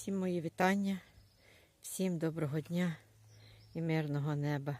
Всім мої вітання, всім доброго дня і мирного неба.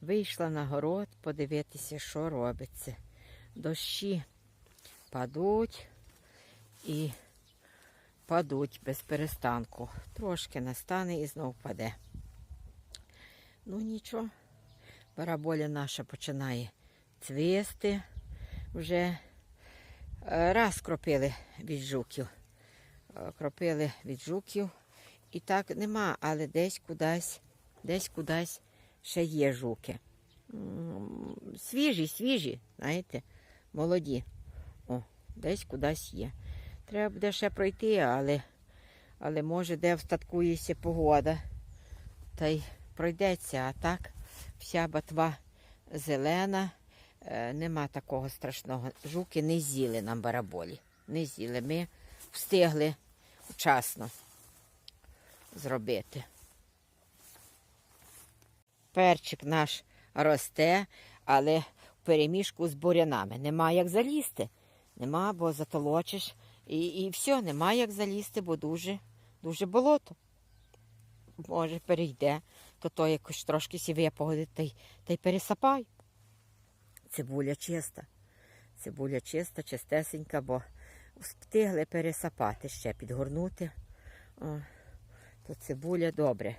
Вийшла на город подивитися, що робиться. Дощі падуть і падуть без перестанку. Трошки настане і знов паде. Ну нічого, бараболя наша починає цвісти. Вже е, раз кропили від жуків. Е, кропили від жуків. І так нема, але десь кудись, десь кудись ще є жуки. Свіжі, свіжі, знаєте, молоді. О, десь кудись є. Треба буде ще пройти, але, але може де встаткується погода. Та й пройдеться, а так вся батва зелена. Е, Нема такого страшного. Жуки не з'їли нам бараболі. Не з'їли. Ми встигли вчасно зробити. Перчик наш росте, але в переміжку з бурянами. Нема як залізти. Нема, бо затолочиш. І, і все, нема як залізти, бо дуже, дуже болото. Може, перейде, то то якось трошки сі випогодить та й, та й пересапай. Цибуля чиста. Цибуля чиста, чистесенька, бо встигли пересапати ще, підгорнути. О, то цибуля добре.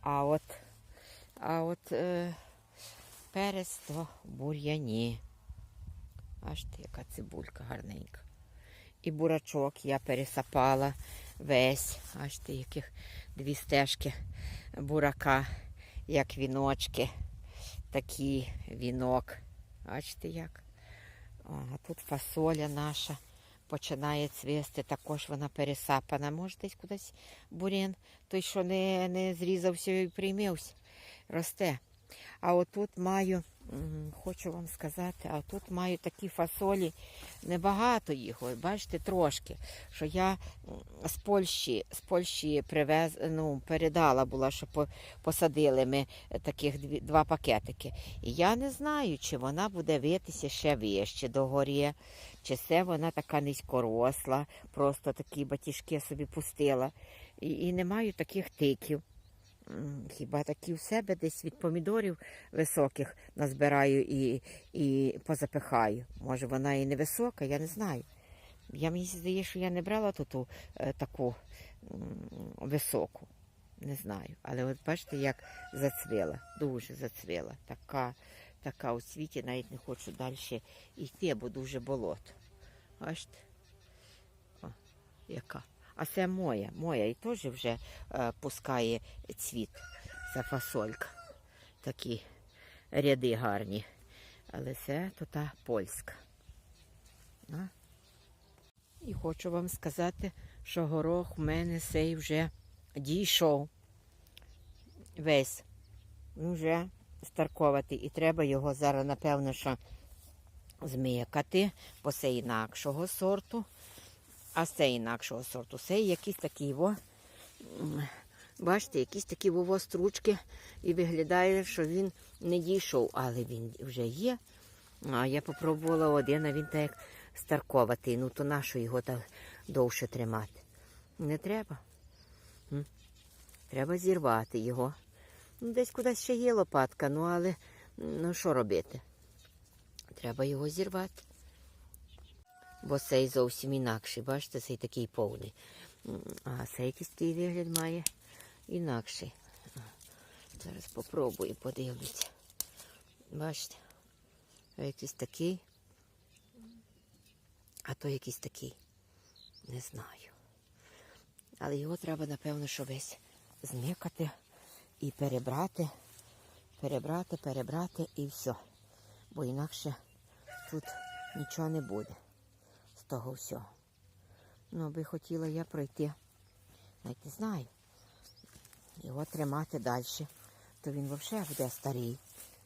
А от, а от е, перець то бур'яні. Аж ти, яка цибулька гарненька. І бурачок я пересапала весь. Аж ти, яких дві стежки бурака, як віночки. Такий вінок. Бачите як? О, а тут фасоля наша починає цвісти, також вона пересапана. Може, десь кудись бурін, той, що не, не зрізався і приймився, росте. А отут маю, хочу вам сказати, а тут маю такі фасолі, небагато їх, ось, бачите, трошки. Що я з Польщі, з Польщі привез, ну, передала була, що посадили ми е, таких дві, два пакетики. І я не знаю, чи вона буде витися ще вище до горі, чи це вона така низькоросла, просто такі батіжки собі пустила. І, і не маю таких тиків. Хіба такі в себе десь від помідорів високих назбираю і, і позапихаю. Може, вона і не висока, я не знаю. Я мені здається, що я не брала тут е, таку високу. Не знаю. Але от бачите, як зацвіла, дуже зацвіла. Така, така у світі, навіть не хочу далі йти, бо дуже болото. Бачите? О, яка. А це моя, моя і теж вже е, пускає цвіт. Ця фасолька. Такі ряди гарні. Але це то та польська. А? І хочу вам сказати, що горох в мене цей вже дійшов. Весь. Вже старковатий. І треба його зараз, напевно, що змикати, бо це інакшого сорту. А це інакшого сорту. Це якісь такі во. Бачите, якісь такі вово стручки. І виглядає, що він не дійшов, але він вже є. А я попробувала один, а він так як старковатий. Ну то нащо його так довше тримати? Не треба. Треба зірвати його. Ну, десь кудись ще є лопатка, ну але ну що робити? Треба його зірвати. Бо цей зовсім інакший. Бачите, цей такий повний. А цей такий вигляд має інакший. Зараз попробую, подивлюся. Бачите? Якийсь такий. А то якийсь такий. Не знаю. Але його треба, напевно, що весь змикати і перебрати, перебрати, перебрати і все. Бо інакше тут нічого не буде того всього. Ну, би хотіла я пройти. Навіть не знаю. Його тримати далі, то він взагалі буде старий,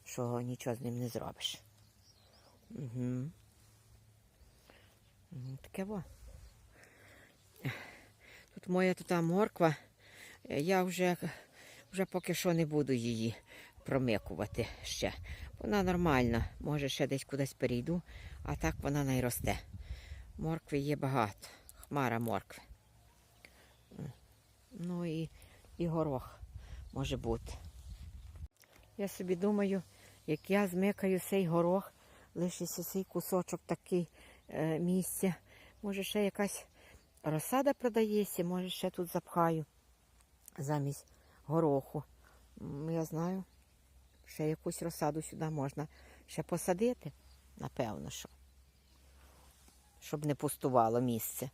що нічого з ним не зробиш. Угу. Таке во. Тут моя тута морква. Я вже, вже поки що не буду її промикувати ще. Вона нормальна. Може, ще десь кудись перейду, а так вона не росте. Моркви є багато. Хмара моркви. Ну і, і горох може бути. Я собі думаю, як я змикаю цей горох, лишиться цей кусочок такий е, місця. Може, ще якась розсада продається, може, ще тут запхаю замість гороху. Я знаю, ще якусь розсаду сюди можна ще посадити, напевно, що. Щоб не пустувало місце.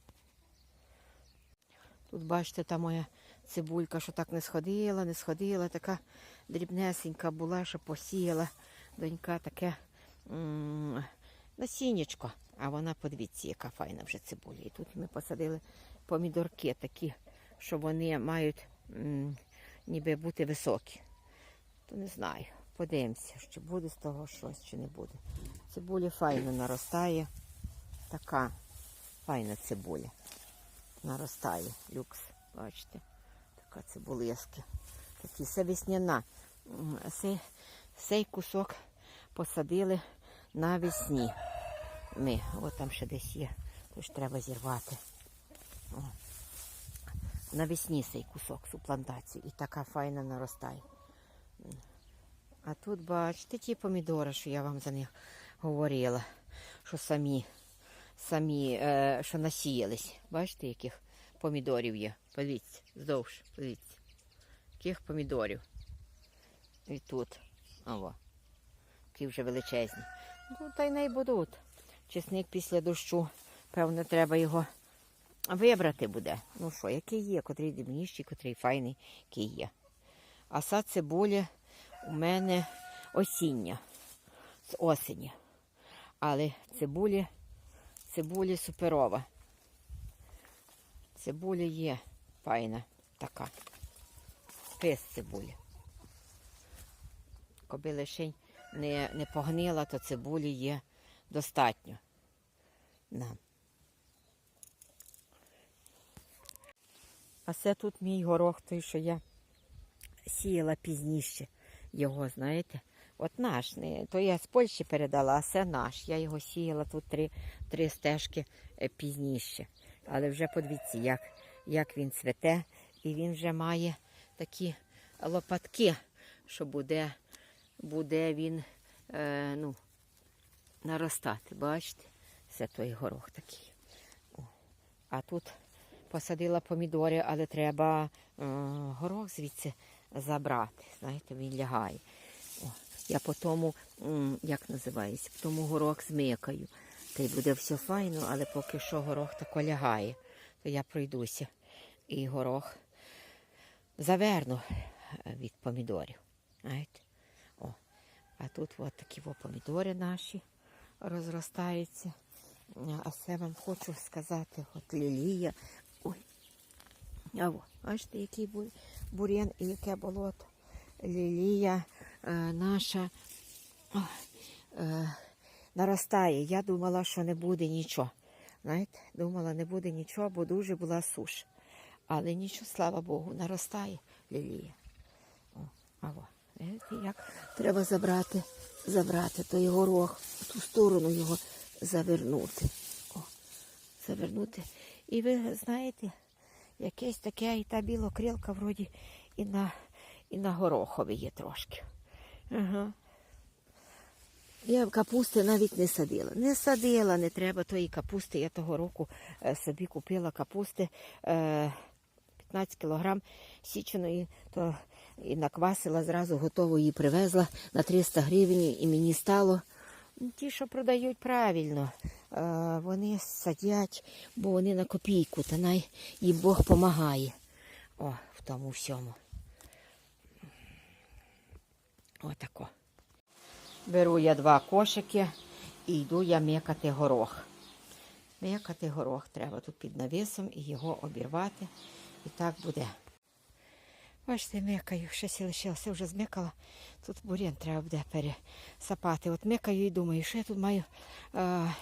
Тут, бачите, та моя цибулька, що так не сходила, не сходила, така дрібнесенька була, що посіяла. Донька таке насіннячко. А вона, подивіться, яка файна вже цибуля. І тут ми посадили помідорки такі, що вони мають ніби бути високі. То не знаю. Подивимося, чи буде з того щось, чи не буде. Цибуля файно наростає. Така файна цибуля. Наростає люкс. Бачите, така цибулиски. Такі це весняна. Цей, цей кусок посадили навесні. Ми, от там ще десь є, тож треба зірвати. О. Навесні цей кусок, цю плантацію. І така файна наростає. А тут, бачите, ті помідори, що я вам за них говорила, що самі, самі, е, що насіялись. Бачите, яких помідорів є? Подивіться, здовж, подивіться. Яких помідорів. І тут. Ова. Які вже величезні. Ну, та й не будуть. Чесник після дощу, певно, треба його вибрати буде. Ну що, який є, котрий дрібніший, котрий файний, який є. А сад цибулі у мене осіння, з осені. Але цибулі, цибулі суперова. Цибуля є файна така. Пис цибулі. Коби лишень не, не погнила, то цибулі є достатньо. На. А це тут мій горох, той, що я сіяла пізніше його, знаєте. От наш, то я з Польщі передала, а це наш. Я його сіяла тут три, три стежки е, пізніше. Але вже подивіться, як, як він цвете, і він вже має такі лопатки, що буде, буде він е, ну, наростати. Бачите? Це той горох такий. А тут посадила помідори, але треба е, горох звідси забрати. Знаєте, він лягає. Я по тому, як називається, по тому горох змикаю. Та й буде все файно, але поки що горох тако лягає, то я пройдуся. І горох заверну е, від помідорів. Знаєте? О. А тут от такі о, помідори наші розростаються. А це вам хочу сказати, от лілія. Ой. А во, бачите, який бу- бур'ян і яке болото. Лілія наша е, наростає. Я думала, що не буде нічого. Знаєте, думала, не буде нічого, бо дуже була суш. Але нічого, слава Богу, наростає лілія. О, а во, як треба забрати, забрати той горох, в ту сторону його завернути. О, завернути. І ви знаєте, якесь таке і та білокрилка вроді і на, і на горохові є трошки. Ага. Я капусти навіть не садила. Не садила, не треба тої капусти. Я того року е, собі купила капусти е, 15 кілограм січеної, то і наквасила, зразу готово її привезла на 300 гривень, і мені стало. ну, Ті, що продають правильно, е, вони садять, бо вони на копійку, та най їм Бог помагає. О, в тому всьому. Отако. Беру я два кошики і йду я м'якати горох. М'якати горох треба тут під навісом і його обірвати. І так буде. Бачите, м'якаю, щось лишилося, вже змикала. Тут бур'ян треба буде пересапати. От м'якаю і думаю, що я тут маю е,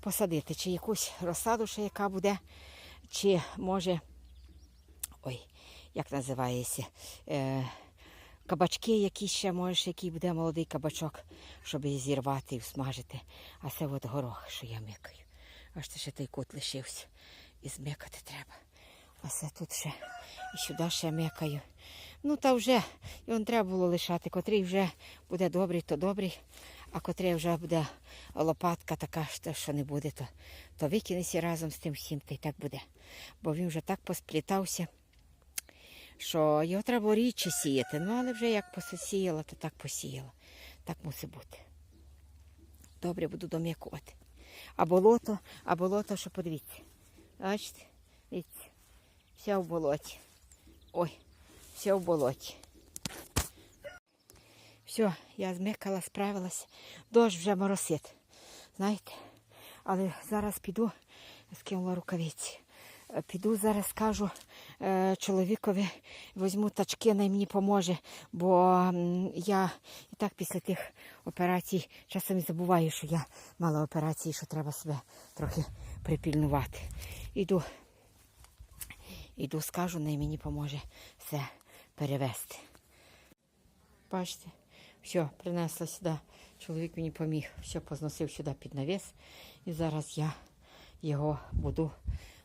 посадити, чи якусь розсаду, ще яка буде, чи може, ой, як називається, е, кабачки якісь ще, може, який буде молодий кабачок, щоб її зірвати і всмажити. А це от горох, що я микаю. Аж це ще той кут лишився. І змикати треба. А це тут ще І сюди ще мекаю. Ну, та вже його треба було лишати. Котрий вже буде добрий, то добрий, а котрий вже буде лопатка така, що не буде, то, то викинеться разом з тим всім, та й так буде. Бо він вже так посплітався, що його треба рідше сіяти. Ну, але вже як посіяла, то так посіяла. Так мусить бути. Добре буду дом'якувати. А болото, а болото, що подивіться. Бачите? Дивіться. Все в болоті. Ой, все в болоті. Все, я змикала, справилась. Дощ вже моросить. Знаєте? Але зараз піду, скинула рукавиці. Піду зараз скажу е, чоловікові, візьму тачки, най мені поможе, бо я і так після тих операцій часом і забуваю, що я мала операції, що треба себе трохи припільнувати. Іду, іду, скажу, най мені поможе все перевезти. Бачите, все, принесла сюди. Чоловік мені поміг, все позносив сюди під навіс. І зараз я його буду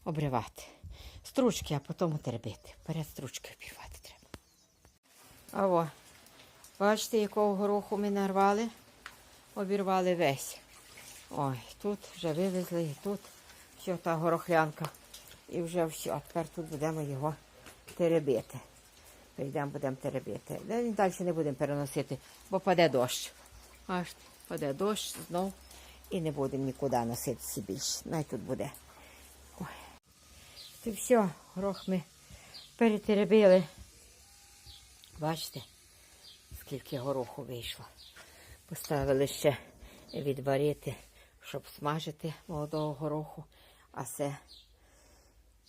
обривати. Стручки, а потім теребити. Перед стручки обірвати треба. А о, бачите, якого гороху ми нарвали? Обірвали весь. Ой, тут вже вивезли, і тут все та горохлянка. І вже все. А тепер тут будемо його теребити. Прийдемо, будемо теребити. Далі не будемо переносити, бо паде дощ. Аж паде дощ знов і не будемо нікуди носитися більше. Най тут буде. Це все, горох ми перетеребили. Бачите, скільки гороху вийшло. Поставили ще відварити, щоб смажити молодого гороху. А це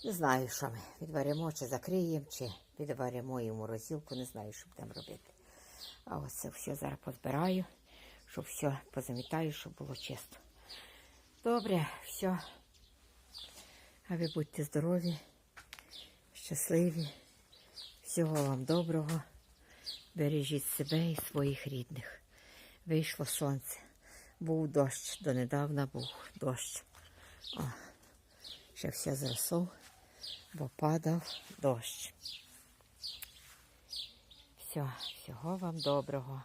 не знаю, що ми відваримо, чи закриємо, чи відваримо і в морозилку, не знаю, що будемо робити. А ось це все зараз позбираю, щоб все позамітаю, щоб було чисто. Добре, все. А ви будьте здорові, щасливі. Всього вам доброго. Бережіть себе і своїх рідних. Вийшло сонце. Був дощ, донедавна був дощ. О, ще все зросло, бо падав дощ. Все, всього вам доброго.